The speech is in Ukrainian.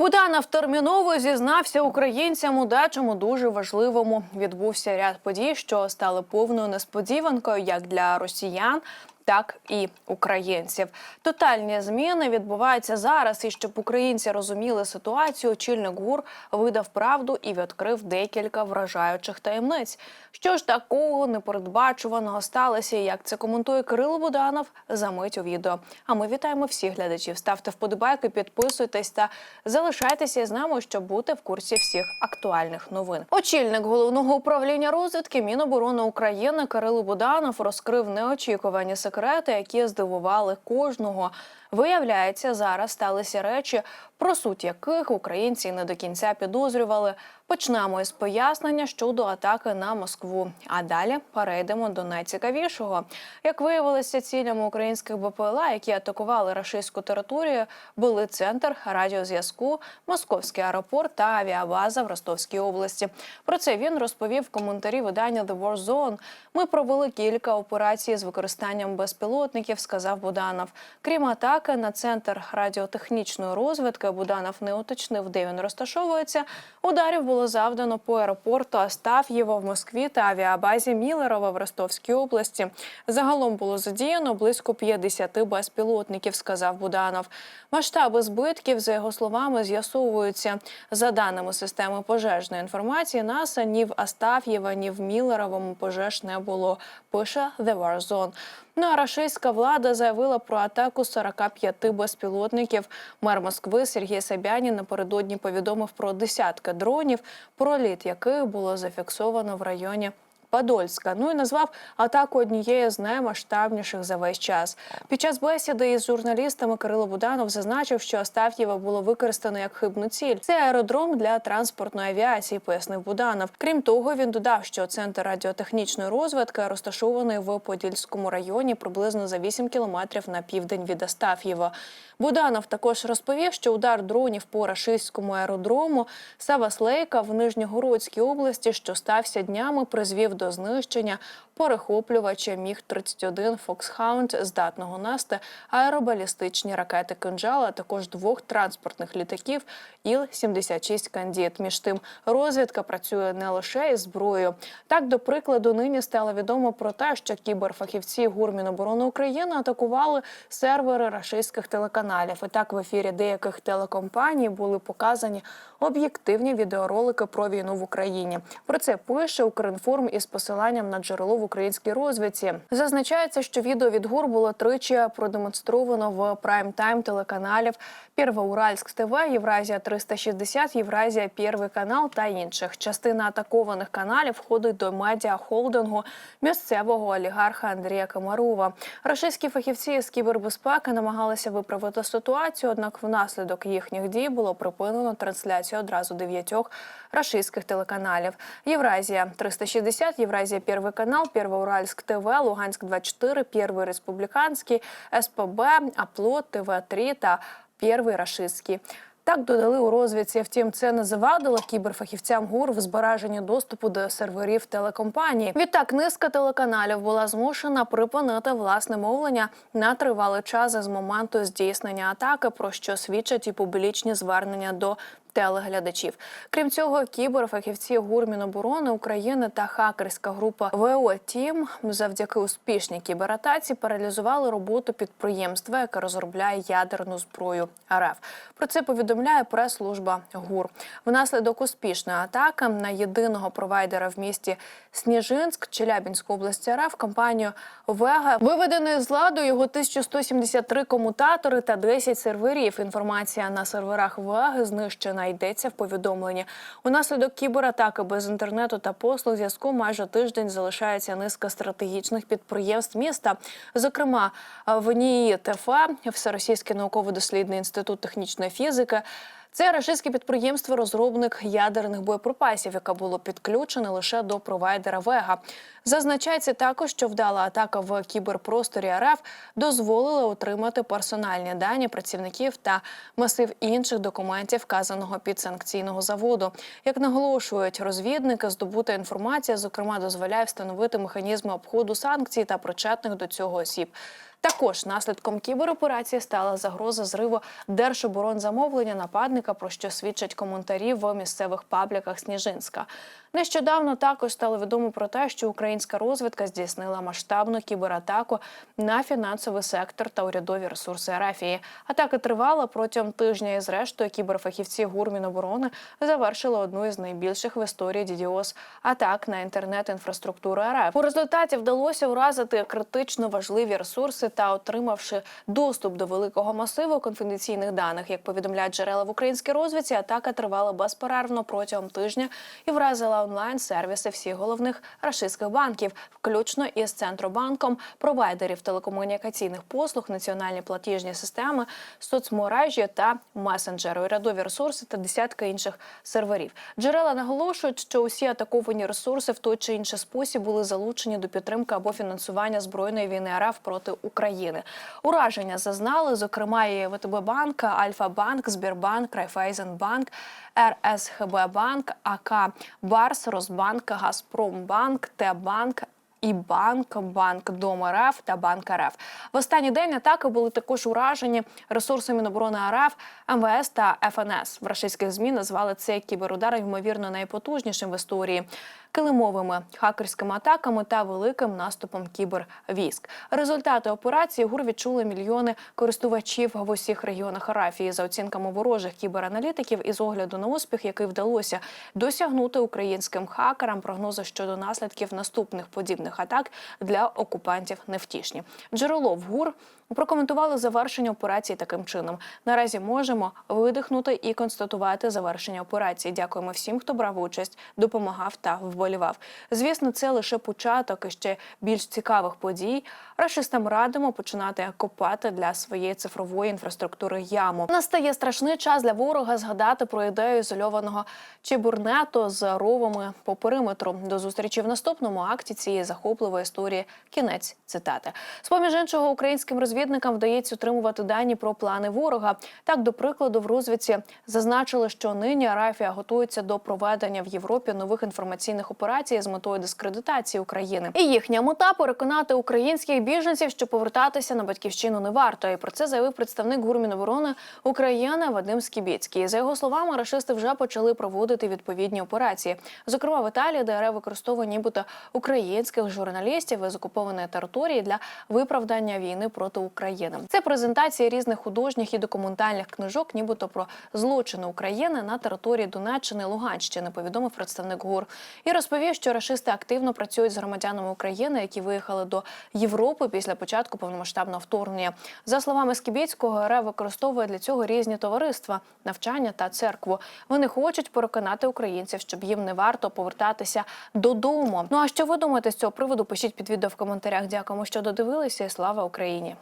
Буданов терміново зізнався українцям у дечому дуже важливому. Відбувся ряд подій, що стали повною несподіванкою як для росіян. Так і українців. Тотальні зміни відбуваються зараз. І щоб українці розуміли ситуацію, очільник ГУР видав правду і відкрив декілька вражаючих таємниць. Що ж такого непередбачуваного сталося? Як це коментує Кирило Буданов? За мить у відео. А ми вітаємо всіх глядачів. Ставте вподобайки, підписуйтесь та залишайтеся з нами, щоб бути в курсі всіх актуальних новин. Очільник головного управління розвідки Міноборони України Кирило Буданов розкрив неочікувані секрети, які здивували кожного. Виявляється, зараз сталися речі, про суть яких українці не до кінця підозрювали. Почнемо із пояснення щодо атаки на Москву. А далі перейдемо до найцікавішого. Як виявилося, цілями українських БПЛА, які атакували рашистську територію, були центр радіозв'язку, московський аеропорт та авіабаза в Ростовській області. Про це він розповів в коментарі видання The War Zone. Ми провели кілька операцій з використанням безпілотників, сказав Буданов. Крім атаки на центр радіотехнічної розвідки, Буданов не уточнив, де він розташовується. Ударів було завдано по аеропорту Астаф'єво в Москві та авіабазі Мілерова в Ростовській області. Загалом було задіяно близько 50 безпілотників, сказав Буданов. Масштаби збитків, за його словами, з'ясовуються. За даними системи пожежної інформації, НАСА ні в Астаф'єва, ні в Мілеровому пожеж не було. Пише The War. Ну а рашистська влада заявила про атаку 45 безпілотників. Мер Москви Сергій Собянін напередодні повідомив про десятки дронів, проліт яких було зафіксовано в районі. Подольська. Ну і назвав атаку однією з наймасштабніших за весь час. Під час бесіди із журналістами Кирило Буданов зазначив, що Астаф'єва було використано як хибну ціль. Це аеродром для транспортної авіації, пояснив Буданов. Крім того, він додав, що центр радіотехнічної розвідки розташований в Подільському районі приблизно за 8 кілометрів на південь від Астаф'єва. Буданов також розповів, що удар дронів по рашистському аеродрому Саваслейка в Нижньогородській області, що стався днями, призвів до знищення перехоплювача міг 31 Фоксхаунд, здатного нести аеробалістичні ракети «Кинжал», а також двох транспортних літаків Іл-76 «Кандід». Між тим, розвідка працює не лише із зброєю. Так, до прикладу, нині стало відомо про те, що кіберфахівці ГУР Міноборони України атакували сервери рашистських телеканалів. І так в ефірі деяких телекомпаній були показані об'єктивні відеоролики про війну в Україні. Про це пише Укрінформ із посиланням на джерело в українській розвідці. Зазначається, що відео від ГУР було тричі продемонстровано в прайм-тайм телеканалів Первоуральськ ТВ, Євразія 360, Євразія Первий канал та інших. Частина атакованих каналів входить до медіа холдингу місцевого олігарха Андрія Комарова. Рашистські фахівці з кібербезпеки намагалися виправити ситуацію однак, внаслідок їхніх дій було припинено трансляцію одразу дев'ятьох рашистських телеканалів: Євразія 360, Євразія Первий канал, Первоуральськ ТВ, Луганськ 24, Первий республіканський, СПБ, Аплот, ТВ 3 та Первий рашистський. Так додали у розвідці. Втім, це не завадило кіберфахівцям ГУР в збереженні доступу до серверів телекомпанії. Відтак низка телеканалів була змушена припинити власне мовлення на тривалий час з моменту здійснення атаки, про що свідчать і публічні звернення до. Телеглядачів, крім цього, кіберфахівці ГУР Міноборони України та хакерська група ВО Тім завдяки успішній кібератаці паралізували роботу підприємства, яке розробляє ядерну зброю РФ. Про це повідомляє прес-служба ГУР. Внаслідок успішної атаки на єдиного провайдера в місті Сніжинськ, Челябінської області РФ, компанію Вега виведено з ладу його 1173 комутатори та 10 серверів. Інформація на серверах Веги знищена йдеться в повідомленні. Унаслідок кібератаки без інтернету та послуг зв'язку майже тиждень залишається низка стратегічних підприємств міста. Зокрема, в НІІ ТФА, Всеросійський науково-дослідний інститут технічної фізики. Це рашистське підприємство, розробник ядерних боєприпасів, яке було підключене лише до провайдера Вега. Зазначається також, що вдала атака в кіберпросторі РФ дозволила отримати персональні дані працівників та масив інших документів вказаного підсанкційного заводу. Як наголошують розвідники, здобута інформація, зокрема, дозволяє встановити механізми обходу санкцій та причетних до цього осіб. Також наслідком кібероперації стала загроза зриву держоборонзамовлення нападника, про що свідчать коментарі в місцевих пабліках Сніжинська. Нещодавно також стало відомо про те, що українська розвідка здійснила масштабну кібератаку на фінансовий сектор та урядові ресурси Арафії. Атака тривала протягом тижня і зрештою кіберфахівці ГУР Міноборони завершили одну із найбільших в історії DDoS атак на інтернет-інфраструктуру РФ. У результаті вдалося уразити критично важливі ресурси та отримавши доступ до великого масиву конфіденційних даних. Як повідомляють джерела в українській розвідці, атака тривала безперервно протягом тижня і вразила онлайн-сервіси всіх головних рашистських банків, включно із центробанком, провайдерів телекомунікаційних послуг, національні платіжні системи, соцмережі та месенджери, урядові ресурси та десятки інших серверів. Джерела наголошують, що усі атаковані ресурси в той чи інший спосіб були залучені до підтримки або фінансування збройної війни РФ проти України. Ураження зазнали, зокрема, і ВТБ банк, Альфа Банк, Збірбанк, Райфайзенбанк, РСХБ Банк, АК Барс, Росбанк, Газпромбанк, Т-банк. І банк, банк Дом РФ та банк РФ. В останній день атаки були також уражені ресурси Міноборони РФ, МВС та ФНС. В рашистських змі назвали цей кіберудар ймовірно найпотужнішим в історії килимовими хакерськими атаками та великим наступом кібервійськ. Результати операції ГУР відчули мільйони користувачів в усіх регіонах Арафії. За оцінками ворожих кібераналітиків, із огляду на успіх, який вдалося досягнути українським хакерам, прогнози щодо наслідків наступних подібних атак для окупантів невтішні. Джерело в ГУР прокоментували завершення операції таким чином. Наразі можемо видихнути і констатувати завершення операції. Дякуємо всім, хто брав участь, допомагав та вболівав. Звісно, це лише початок і ще більш цікавих подій. Рашистам радимо починати копати для своєї цифрової інфраструктури яму. Настає страшний час для ворога згадати про ідею ізольованого чебурнету з ровами по периметру. До зустрічі в наступному акті цієї захопливої історії. Кінець цитати. З поміж іншого, українським розвідникам вдається отримувати дані про плани ворога. Так, до прикладу, в розвідці зазначили, що нині Арафія готується до проведення в Європі нових інформаційних операцій з метою дискредитації України. І їхня мета переконати українських біженців, що повертатися на батьківщину не варто. І про це заявив представник ГУР Міноборони України Вадим Скібіцький. За його словами, рашисти вже почали проводити відповідні операції. Зокрема, в Італії ДР використовує нібито українських журналістів із окупованої території для виправдання війни проти України. Це презентації різних художніх і документальних книжок, нібито про злочини України на території Донеччини Луганщини. Повідомив представник ГУР і розповів, що рашисти активно працюють з громадянами України, які виїхали до Європи після початку повномасштабного вторгнення. За словами Скібіцького, РФ використовує для цього різні товариства, навчання та церкву. Вони хочуть переконати українців, щоб їм не варто повертатися додому. Ну а що ви думаєте з цього приводу? Пишіть під відео в коментарях. Дякуємо, що додивилися, слава Україні.